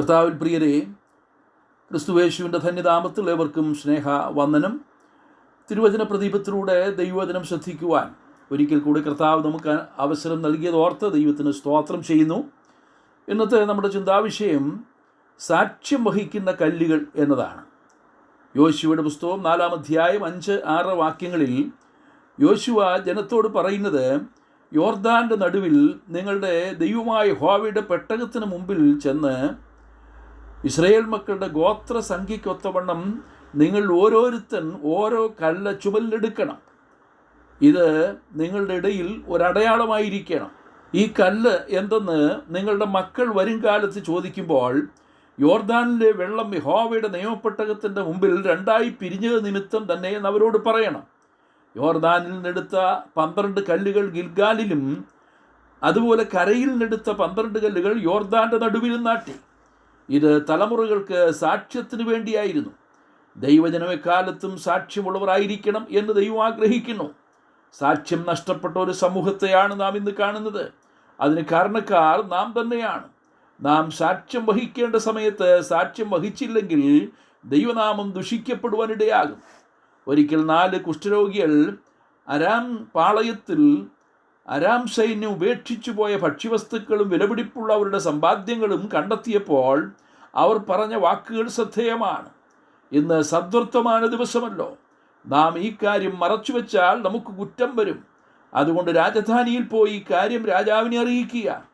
കർത്താവിൽ പ്രിയരെ ക്രിസ്തുവേശുവിന്റെ ധന്യതാമത്തിൽ ഏവർക്കും സ്നേഹ വന്ദനം തിരുവചന പ്രദീപത്തിലൂടെ ദൈവവചനം ശ്രദ്ധിക്കുവാൻ ഒരിക്കൽ കൂടി കർത്താവ് നമുക്ക് അവസരം നൽകിയത് ഓർത്ത് ദൈവത്തിന് സ്തോത്രം ചെയ്യുന്നു. ഇന്നത്തെ നമ്മുടെ ചിന്താവിഷയം സാക്ഷ്യം വഹിക്കുന്ന കല്ലുകൾ എന്നതാണ്. യോശുവയുടെ പുസ്തകം നാലാം അധ്യായം അഞ്ച് ആറ് വാക്യങ്ങളിൽ യോശുവ ജനത്തോട് പറയുന്നത് യോർദാന്റെ നടുവിൽ നിങ്ങളുടെ ദൈവമായ ഹോവയുടെ പെട്ടകത്തിന് മുമ്പിൽ ചെന്ന് ഇസ്രയേൽ മക്കളുടെ ഗോത്ര സംഖ്യയ്ക്കൊത്തവണ്ണം നിങ്ങൾ ഓരോരുത്തൻ ഓരോ കല്ല ചുമലിലെടുക്കണം. ഇത് നിങ്ങളുടെ ഇടയിൽ ഒരടയാളമായിരിക്കണം. ഈ കല്ല് എന്തെന്ന് നിങ്ങളുടെ മക്കൾ വരും കാലത്ത് ചോദിക്കുമ്പോൾ യോർദാനിലെ വെള്ളം യഹോവയുടെ നിയമപ്പെട്ടകത്തിന്റെ മുമ്പിൽ രണ്ടായി പിരിഞ്ഞത് നിമിത്തം തന്നെ എന്ന് അവരോട് പറയണം. യോർദാനിൽ നിന്നെടുത്ത പന്ത്രണ്ട് കല്ലുകൾ ഗിൽഗാലിലും അതുപോലെ കരയിൽ നിന്നെടുത്ത പന്ത്രണ്ട് കല്ലുകൾ യോർദാന്റെ നടുവിലും നാട്ടി. ഇത് തലമുറകൾക്ക് സാക്ഷ്യത്തിന് വേണ്ടിയായിരുന്നു. ദൈവജനം എക്കാലത്തും സാക്ഷ്യമുള്ളവരായിരിക്കണം എന്ന് ദൈവം ആഗ്രഹിക്കുന്നു. സാക്ഷ്യം നഷ്ടപ്പെട്ട ഒരു സമൂഹത്തെയാണ് നാം ഇന്ന് കാണുന്നത്. അതിന് കാരണക്കാർ നാം തന്നെയാണ്. നാം സാക്ഷ്യം വഹിക്കേണ്ട സമയത്ത് സാക്ഷ്യം വഹിച്ചില്ലെങ്കിൽ ദൈവനാമം ദുഷിക്കപ്പെടുവാനിടയാകും. ഒരിക്കൽ നാല് കുഷ്ഠരോഗികൾ അരാം പാളയത്തിൽ അരാം സൈന്യം ഉപേക്ഷിച്ചു പോയ ഭക്ഷ്യവസ്തുക്കളും വിലപിടിപ്പുള്ള അവരുടെ സമ്പാദ്യങ്ങളും കണ്ടെത്തിയപ്പോൾ അവർ പറഞ്ഞ വാക്കുകൾ ശ്രദ്ധേയമാണ്. ഇന്ന് സദ്വർത്തമാന ദിവസമല്ലോ. നാം ഈ കാര്യം മറച്ചുവെച്ചാൽ നമുക്ക് കുറ്റം വരും. അതുകൊണ്ട് രാജധാനിയിൽ പോയി കാര്യം രാജാവിനെ അറിയിക്കുക.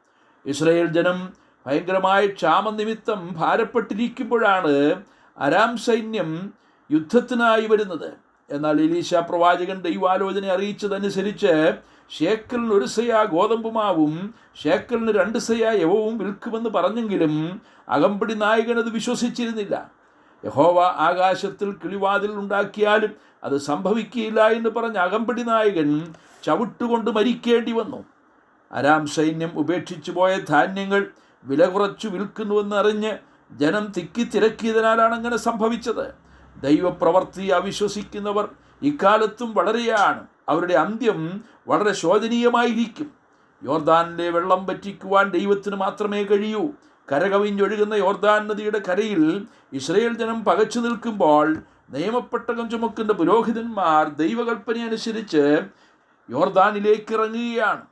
ഇസ്രയേൽ ജനം ഭയങ്കരമായ ക്ഷാമനിമിത്തം ഭാരപ്പെട്ടിരിക്കുമ്പോഴാണ് അരാം സൈന്യം യുദ്ധത്തിനായി വരുന്നത്. എന്നാൽ എലീശ പ്രവാചകൻ ദൈവാലോചന അറിയിച്ചതനുസരിച്ച് ഷേക്കലിന് ഒരു സയ ഗോതമ്പുമാവും ഷേക്കലിന് രണ്ട് സയ യവവും വിൽക്കുമെന്ന് പറഞ്ഞെങ്കിലും അകമ്പടി നായകൻ അത് വിശ്വസിച്ചിരുന്നില്ല. യഹോവ ആകാശത്തിൽ കിളിവാതിൽ ഉണ്ടാക്കിയാലും അത് സംഭവിക്കില്ല എന്ന് പറഞ്ഞ അകമ്പടി നായകൻ ചവിട്ടുകൊണ്ട് മരിക്കേണ്ടി വന്നു. അരാം സൈന്യം ഉപേക്ഷിച്ചു പോയ ധാന്യങ്ങൾ വില കുറച്ചു വിൽക്കുന്നുവെന്ന് അറിഞ്ഞ് ജനം തിക്കി തിരക്കിയതിനാലാണ് അങ്ങനെ സംഭവിച്ചത്. ദൈവപ്രവർത്തി അവിശ്വസിക്കുന്നവർ ഇക്കാലത്തും വളരെയാണ്. അവരുടെ അന്ത്യം വളരെ ശോചനീയമായിരിക്കും. യോർദാനിലെ വെള്ളം പറ്റിക്കുവാൻ ദൈവത്തിന് മാത്രമേ കഴിയൂ. കരകവിഞ്ഞൊഴുകുന്ന യോർദാൻ നദിയുടെ കരയിൽ ഇസ്രയേൽ ജനം പകച്ചു നിൽക്കുമ്പോൾ നിയമപ്പെട്ടകം ചുമക്കുന്ന പുരോഹിതന്മാർ ദൈവകൽപ്പന അനുസരിച്ച് യോർദാനിലേക്ക് ഇറങ്ങുകയാണ്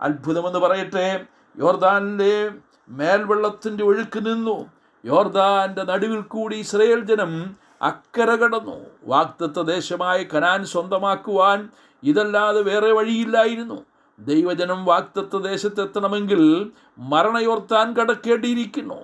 അത്ഭുതമെന്ന് പറയട്ടെ യോർദാനിലെ മേൽവെള്ളത്തിന്റെ ഒഴുക്ക് നിന്നു. യോർദാന്റെ നടുവിൽ കൂടി ഇസ്രയേൽ ജനം അക്കര കടന്നു. വാക്തത്വ ദേശമായ കനാൻ സ്വന്തമാക്കുവാൻ ഇതല്ലാതെ വേറെ വഴിയില്ലായിരുന്നു. ദൈവജനം വാക്തത്വ ദേശത്തെത്തണമെങ്കിൽ മരണയോർത്താൻ കടക്കേണ്ടിയിരിക്കുന്നു.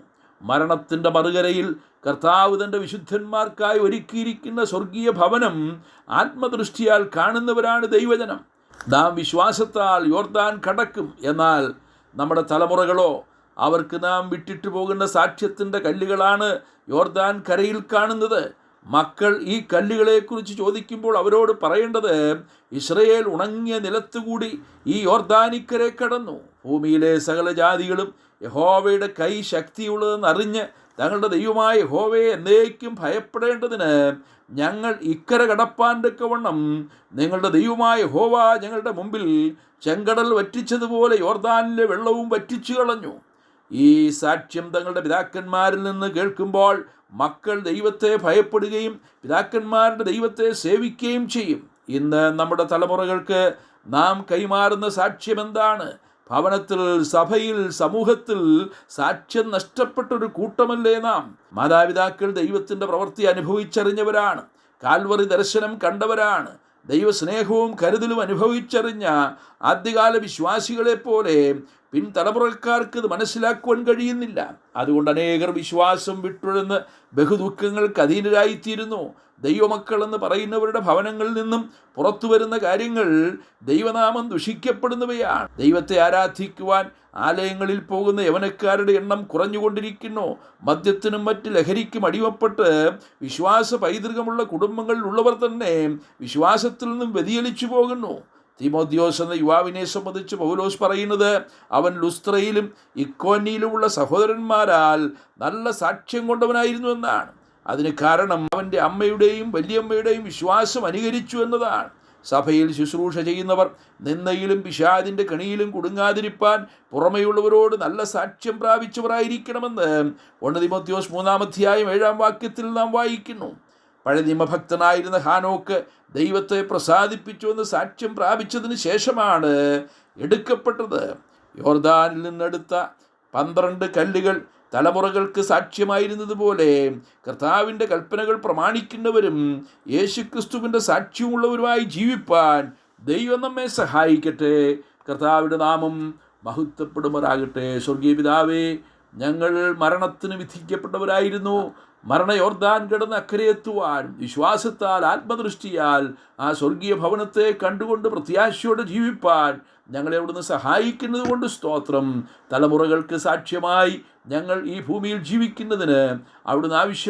മരണത്തിന്റെ മറുകരയിൽ കർത്താവ് തന്റെ വിശുദ്ധന്മാർക്കായി ഒരുക്കിയിരിക്കുന്ന സ്വർഗീയ ഭവനം ആത്മദൃഷ്ടിയാൽ കാണുന്നവരാണ് ദൈവജനം. നാം വിശ്വാസത്താൽ യോർത്താൻ കടക്കും. എന്നാൽ നമ്മുടെ തലമുറകളോ അവർക്ക് നാം വിട്ടിട്ടു പോകുന്ന സാക്ഷ്യത്തിന്റെ കല്ലുകളാണ് യോർദാൻ കരയിൽ കാണുന്നത്. മക്കൾ ഈ കല്ലുകളെക്കുറിച്ച് ചോദിക്കുമ്പോൾ അവരോട് പറയേണ്ടത് ഇസ്രയേൽ ഉണങ്ങിയ നിലത്തുകൂടി ഈ യോർദാനിക്കരെ കടന്നു. ഭൂമിയിലെ സകല ജാതികളും യഹോവയുടെ കൈ ശക്തിയുള്ളതെന്ന് അറിഞ്ഞ് തങ്ങളുടെ ദൈവമായ യഹോവയെ എന്നേക്കും ഭയപ്പെടേണ്ടതിന് ഞങ്ങൾ ഇക്കര കടപ്പാന്റെക്കവണ്ണം നിങ്ങളുടെ ദൈവമായ ഹോവ ഞങ്ങളുടെ മുമ്പിൽ ചെങ്കടൽ വറ്റിച്ചതുപോലെ യോർദാനിലെ വെള്ളവും വറ്റിച്ചു കളഞ്ഞു. ഈ സാക്ഷ്യം തങ്ങളുടെ പിതാക്കന്മാരിൽ നിന്ന് കേൾക്കുമ്പോൾ മക്കൾ ദൈവത്തെ ഭയപ്പെടുകയും പിതാക്കന്മാരുടെ ദൈവത്തെ സേവിക്കുകയും ചെയ്യും. ഇന്ന് നമ്മുടെ തലമുറകൾക്ക് നാം കൈമാറുന്ന സാക്ഷ്യം എന്താണ് ഭവനത്തിൽ സഭയിൽ സമൂഹത്തിൽ സാക്ഷ്യം നഷ്ടപ്പെട്ടൊരു കൂട്ടമല്ലേ നാം? മാതാപിതാക്കൾ ദൈവത്തിന്റെ പ്രവൃത്തി അനുഭവിച്ചറിഞ്ഞവരാണ്. കാൽവറി ദർശനം കണ്ടവരാണ്. ദൈവസ്നേഹവും കരുതലും അനുഭവിച്ചറിഞ്ഞ ആദ്യകാല വിശ്വാസികളെ പോലെ പിൻതലമുറക്കാർക്ക് ഇത് മനസ്സിലാക്കുവാൻ കഴിയുന്നില്ല. അതുകൊണ്ട് അനേകർ വിശ്വാസം വിട്ടുഴന്ന് ബഹുദുഃഖങ്ങൾക്ക് അധീനരായിത്തീരുന്നു. ദൈവമക്കളെന്ന് പറയുന്നവരുടെ ഭവനങ്ങളിൽ നിന്നും പുറത്തു വരുന്ന കാര്യങ്ങൾ ദൈവനാമം ദുഷിക്കപ്പെടുന്നവയാണ്. ദൈവത്തെ ആരാധിക്കുവാൻ ആലയങ്ങളിൽ പോകുന്ന യവനക്കാരുടെ എണ്ണം കുറഞ്ഞുകൊണ്ടിരിക്കുന്നു. മദ്യത്തിനും മറ്റ് ലഹരിക്കും അടിമപ്പെട്ട് വിശ്വാസ പൈതൃകമുള്ള കുടുംബങ്ങളിലുള്ളവർ തന്നെ വിശ്വാസത്തിൽ നിന്നും വ്യതിചലിച്ചു പോകുന്നു. തിമോദ്യോസ് എന്ന യുവാവിനെ സംബന്ധിച്ച് പൗലോസ് പറയുന്നത് അവൻ ലുസ്ത്രയിലും ഇക്കോന്നിയിലുമുള്ള സഹോദരന്മാരാൽ നല്ല സാക്ഷ്യം കൊണ്ടവനായിരുന്നു എന്നാണ്. അതിന് കാരണം അവന്റെ അമ്മയുടെയും വലിയമ്മയുടെയും വിശ്വാസം അനുകരിച്ചു എന്നതാണ്. സഭയിൽ ശുശ്രൂഷ ചെയ്യുന്നവർ നിന്നയിലും പിശാദിന്റെ കണിയിലും കുടുങ്ങാതിരിപ്പാൻ പുറമെയുള്ളവരോട് നല്ല സാക്ഷ്യം പ്രാപിച്ചവരായിരിക്കണമെന്ന് ഒണ്ണതിമത്യോസ് മൂന്നാമധ്യായം ഏഴാം വാക്യത്തിൽ നാം വായിക്കുന്നു. പഴയ നിയമഭക്തനായിരുന്ന ഹാനോക്ക് ദൈവത്തെ പ്രസാദിപ്പിച്ചു എന്ന് സാക്ഷ്യം പ്രാപിച്ചതിന് ശേഷമാണ് എടുക്കപ്പെട്ടത്. യോർദാനിൽ നിന്നെടുത്ത പന്ത്രണ്ട് കല്ലുകൾ തലമുറകൾക്ക് സാക്ഷ്യമായിരുന്നതുപോലെ കർത്താവിന്റെ കൽപ്പനകൾ പ്രമാണിക്കുന്നവരും യേശുക്രിസ്തുവിന്റെ സാക്ഷ്യമുള്ളവരുമായി ജീവിപ്പാൻ ദൈവം നമ്മെ സഹായിക്കട്ടെ. കർത്താവിന്റെ നാമം മഹത്വപ്പെടുമാറാകട്ടെ. സ്വർഗീയ പിതാവേ ഞങ്ങൾ മരണത്തിന് വിധിക്കപ്പെട്ടവരായിരുന്നു. മരണയോർദാൻ കിടന്ന് അക്കരെ എത്തുവാൻ വിശ്വാസത്താൽ ആത്മദൃഷ്ടിയാൽ ആ സ്വർഗീയ ഭവനത്തെ കണ്ടുകൊണ്ട് പ്രത്യാശയോടെ ജീവിപ്പാൻ ഞങ്ങളെ അവിടുന്ന് സഹായിക്കുന്നത് കൊണ്ട് സ്തോത്രം. തലമുറകൾക്ക് സാക്ഷ്യമായി ഞങ്ങൾ ഈ ഭൂമിയിൽ ജീവിക്കുന്നതിന് അവിടുന്ന് ആവശ്യം